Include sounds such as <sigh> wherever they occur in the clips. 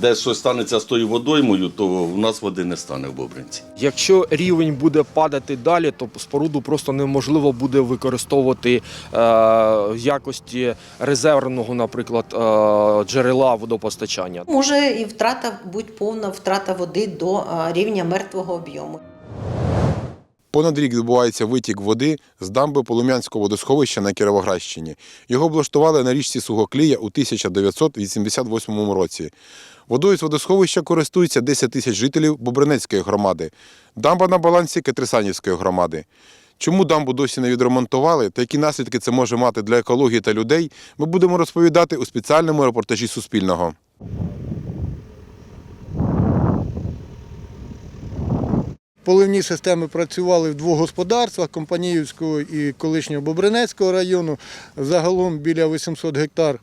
десь щось станеться з тою водоймою, то в нас води не стане в Бобринці. Якщо рівень буде падати далі, то споруду просто неможливо буде використовувати е, в якості резервного, наприклад, е, джерела водопостачання. Може і втрата будь повна втрата води до рівня мертвого об'єму. Понад рік відбувається витік води з дамби Полум'янського водосховища на Кіровоградщині. Його облаштували на річці Сугоклія у 1988 році. Водою з водосховища користуються 10 тисяч жителів Бобринецької громади. Дамба на балансі Кетрисанівської громади. Чому дамбу досі не відремонтували та які наслідки це може мати для екології та людей, ми будемо розповідати у спеціальному репортажі Суспільного. Поливні системи працювали в двох господарствах Компаніївського і колишнього Бобринецького району. Загалом біля 800 гектар,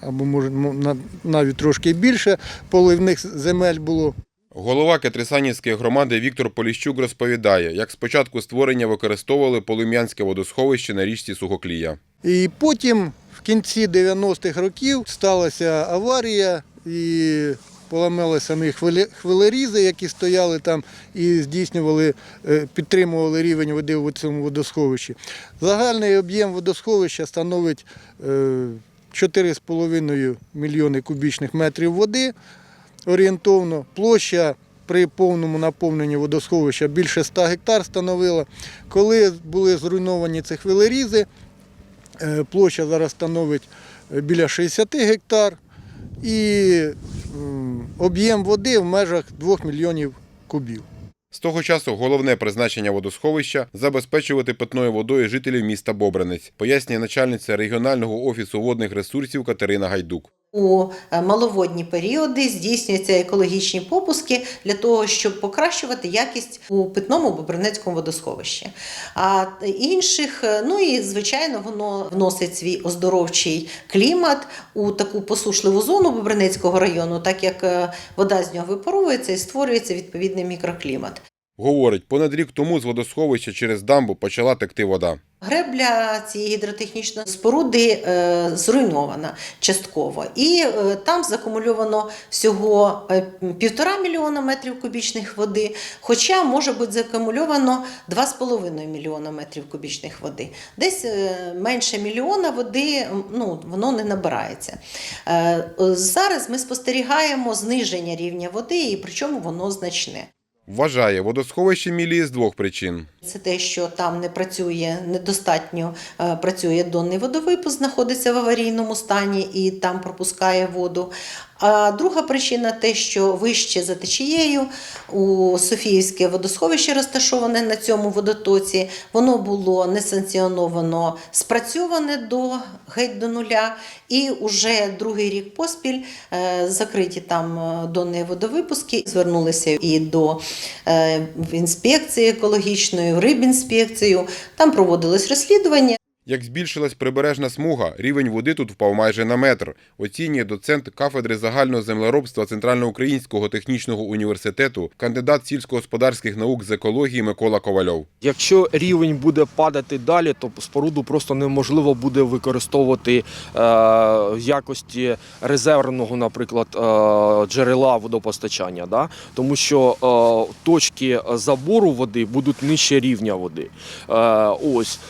або може на- навіть трошки більше, поливних земель було. Голова Кетрисанівської громади Віктор Поліщук розповідає, як спочатку створення використовували Полум'янське водосховище на річці Сугоклія. І потім в кінці 90-х років сталася аварія і поламали самі хвилерізи, які стояли там і здійснювали, е, підтримували рівень води у цьому водосховищі. Загальний об'єм водосховища становить е, 4,5 мільйони кубічних метрів води орієнтовно. Площа при повному наповненні водосховища більше 100 гектар становила. Коли були зруйновані ці хвилерізи, Е, Площа зараз становить е, біля 60 гектар і об'єм води в межах 2 мільйонів кубів. З того часу головне призначення водосховища забезпечувати питною водою жителів міста Бобринець, пояснює начальниця регіонального офісу водних ресурсів Катерина Гайдук. У е, маловодні періоди здійснюються екологічні попуски для того, щоб покращувати якість у питному Бобринецькому водосховищі. А інших, е, ну і звичайно, воно вносить свій оздоровчий клімат у таку посушливу зону Бобринецького району, так як е, вода з нього випаровується і створюється відповідний мікроклімат. Говорить, понад рік тому з водосховища через дамбу почала текти вода. Гребля цієї гідротехнічної споруди е, зруйнована частково, і е, там закумульовано всього е, півтора мільйона метрів кубічних води, хоча може бути закумульовано 2,5 мільйона метрів кубічних води. Десь менше мільйона води ну, воно не набирається. Зараз ми спостерігаємо зниження рівня води, і причому воно значне. Вважає, водосховище мілі з двох причин. Це те, що там не працює недостатньо е, працює донний водовипуск, знаходиться в аварійному стані і там пропускає воду. А друга причина те, що вище за течією у Софіївське водосховище розташоване на цьому водотоці, воно було несанкціоновано спрацьоване до геть до нуля, і вже другий рік поспіль е, закриті там е, донні водовипуски. Звернулися і до е, інспекції екологічної, в рибінспекцію. Там проводилось розслідування. Як збільшилась прибережна смуга, рівень води тут впав майже на метр, оцінює доцент кафедри загального землеробства Центральноукраїнського технічного університету, кандидат сільськогосподарських наук з екології Микола Ковальов. Якщо рівень буде падати далі, то споруду просто неможливо буде використовувати е, в якості резервного, наприклад, е, джерела водопостачання. Да? Тому що е, точки забору води будуть нижче рівня води. Ось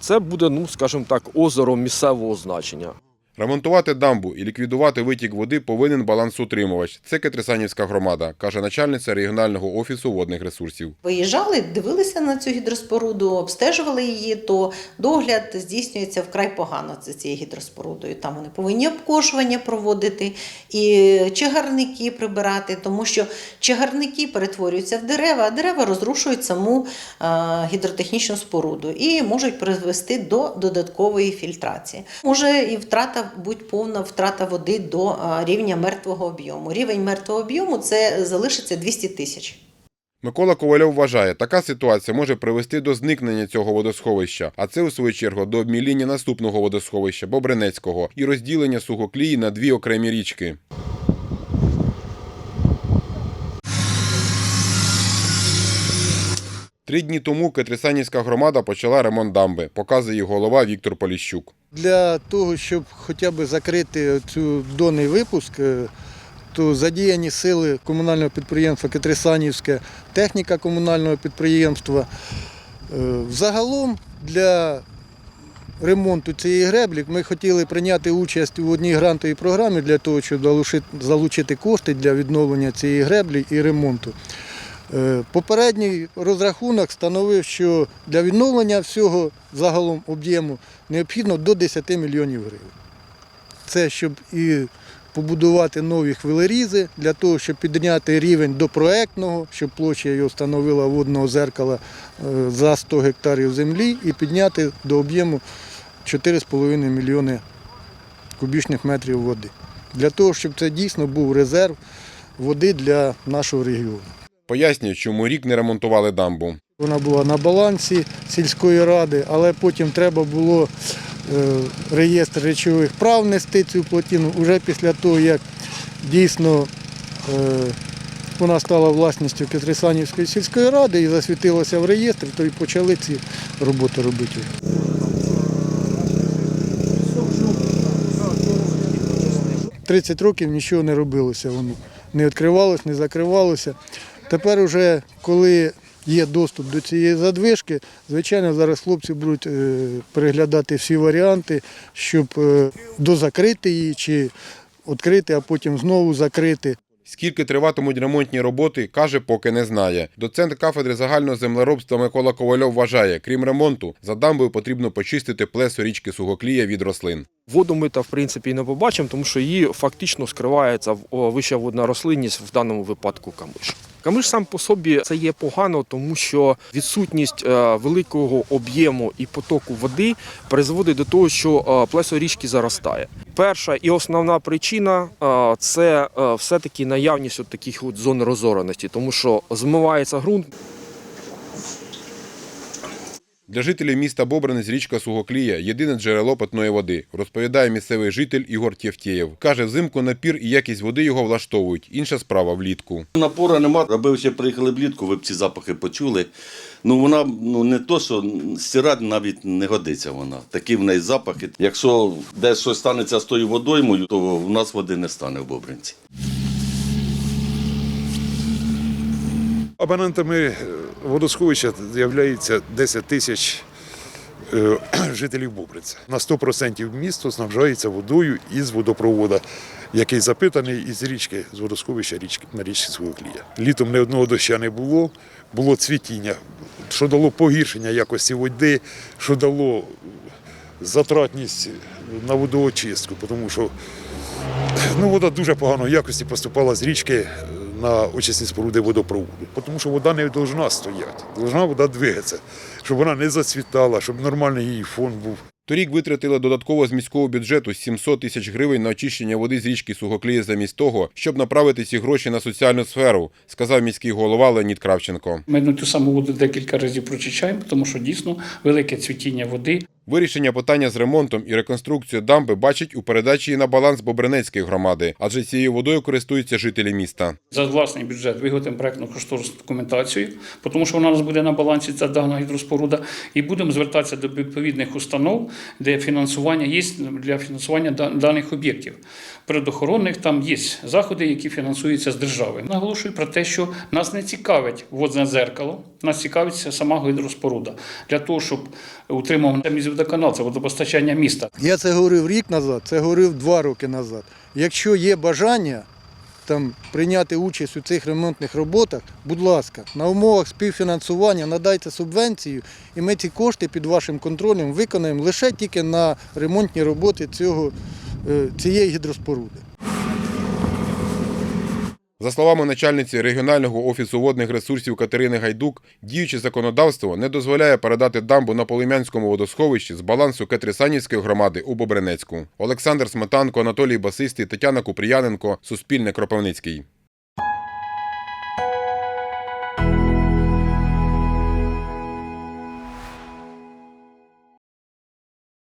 це буде, ну скажімо так, озеро місцевого значення. Ремонтувати дамбу і ліквідувати витік води повинен балансоутримувач. Це Кетрисанівська громада, каже начальниця регіонального офісу водних ресурсів. Виїжджали, дивилися на цю гідроспоруду, обстежували її, то догляд здійснюється вкрай погано за цією гідроспорудою. Там вони повинні обкошування проводити і чагарники прибирати, тому що чагарники перетворюються в дерева, а дерева розрушують саму е, гідротехнічну споруду і можуть призвести до додаткової фільтрації. Може і втрата будь повна втрата води до рівня мертвого об'єму. Рівень мертвого об'єму це залишиться 200 тисяч. Микола Ковальов вважає, така ситуація може привести до зникнення цього водосховища, а це у свою чергу до обміління наступного водосховища Бобринецького і розділення сухоклії на дві окремі річки. Три дні тому Кетрисанівська громада почала ремонт дамби, показує голова Віктор Поліщук. Для того, щоб хоча б закрити цю донний випуск, е, то задіяні сили комунального підприємства Кетрисанівське, техніка комунального підприємства. Е, Взагалом для ремонту цієї греблі ми хотіли прийняти участь у одній грантовій програмі для того, щоб залучити кошти для відновлення цієї греблі і ремонту. Е, Попередній розрахунок становив, що для відновлення всього загалом об'єму необхідно до 10 мільйонів гривень. Це щоб і побудувати нові хвилерізи, для того, щоб підняти рівень до проектного, щоб площа його становила водного зеркала е, за 100 гектарів землі, і підняти до об'єму 4,5 мільйони кубічних метрів води. Для того, щоб це дійсно був резерв води для нашого регіону. Пояснює, чому рік не ремонтували дамбу. Вона була на балансі сільської ради, але потім треба було е, реєстр речових прав нести цю плотину вже після того, як дійсно е, вона стала власністю Петрисанівської сільської ради і засвітилася в реєстрі, то і почали ці роботи робити. 30 років нічого не робилося, воно не відкривалося, не закривалося. Тепер уже, коли є доступ до цієї задвижки, звичайно, зараз хлопці будуть е, переглядати всі варіанти, щоб е, дозакрити її чи відкрити, а потім знову закрити. Скільки триватимуть ремонтні роботи, каже, поки не знає. Доцент кафедри загального землеробства Микола Ковальов вважає, крім ремонту, за дамбою потрібно почистити плесо річки Сугоклія від рослин. Воду ми та в принципі і не побачимо, тому що її фактично скривається вища водна рослинність, в даному випадку камиш. Камиш сам по собі це є погано, тому що відсутність е, великого об'єму і потоку води призводить до того, що е, плесо річки заростає. Перша і основна причина е, це все-таки наявність от таких от зон розореності, тому що змивається ґрунт, Для жителів міста Бобринець річка Сугоклія єдине джерело питної води, розповідає місцевий житель Ігор Тєвтєєв. Каже, взимку напір і якість води його влаштовують. Інша справа влітку. Напора нема, аби ще приїхали влітку, ви б ці запахи почули. Ну вона ну не то, що стирати навіть не годиться вона. Такі в неї запахи. Якщо десь щось станеться з тою водоймою, то в нас води не стане в Бобринці. Абонентами е, водосховища з'являється 10 тисяч е, <clears throat> жителів Бобриця. На 100% місто снабжається водою із водопроводу, який запитаний із річки, з водосховища річки на річці Своєклія. Літом ні одного доща не було, було цвітіння, що дало погіршення якості води, що дало затратність на водоочистку, тому що Ну, вода дуже поганої якості поступала з річки на очисні споруди водопроводу, тому що вода не повинна стояти, повинна вода двигатися, щоб вона не зацвітала, щоб нормальний її фон був. Торік витратили додатково з міського бюджету 700 тисяч гривень на очищення води з річки Сугоклія замість того, щоб направити ці гроші на соціальну сферу, сказав міський голова Леонід Кравченко. Ми на цю саму воду декілька разів прочищаємо, тому що дійсно велике цвітіння води. Вирішення питання з ремонтом і реконструкцією дамби бачить у передачі на баланс Бобринецької громади, адже цією водою користуються жителі міста. За власний бюджет виготовимо проектну кошторисну документацію, тому що вона у нас буде на балансі ця дана гідроспоруда, і будемо звертатися до відповідних установ, де фінансування є для фінансування даних об'єктів. Природоохоронних там є заходи, які фінансуються з держави. Наголошую про те, що нас не цікавить водне дзеркало, нас цікавить сама гідроспоруда для того, щоб утримав міськводоканал, це водопостачання міста. Я це говорив рік назад, це говорив два роки назад. Якщо є бажання там, прийняти участь у цих ремонтних роботах, будь ласка, на умовах співфінансування надайте субвенцію, і ми ці кошти під вашим контролем виконаємо лише тільки на ремонтні роботи цього, е, цієї гідроспоруди. За словами начальниці регіонального офісу водних ресурсів Катерини Гайдук, діюче законодавство не дозволяє передати дамбу на Полим'янському водосховищі з балансу Кетрисанівської громади у Бобринецьку. Олександр Сметанко, Анатолій Басистий, Тетяна Купріяненко, Суспільне Кропивницький.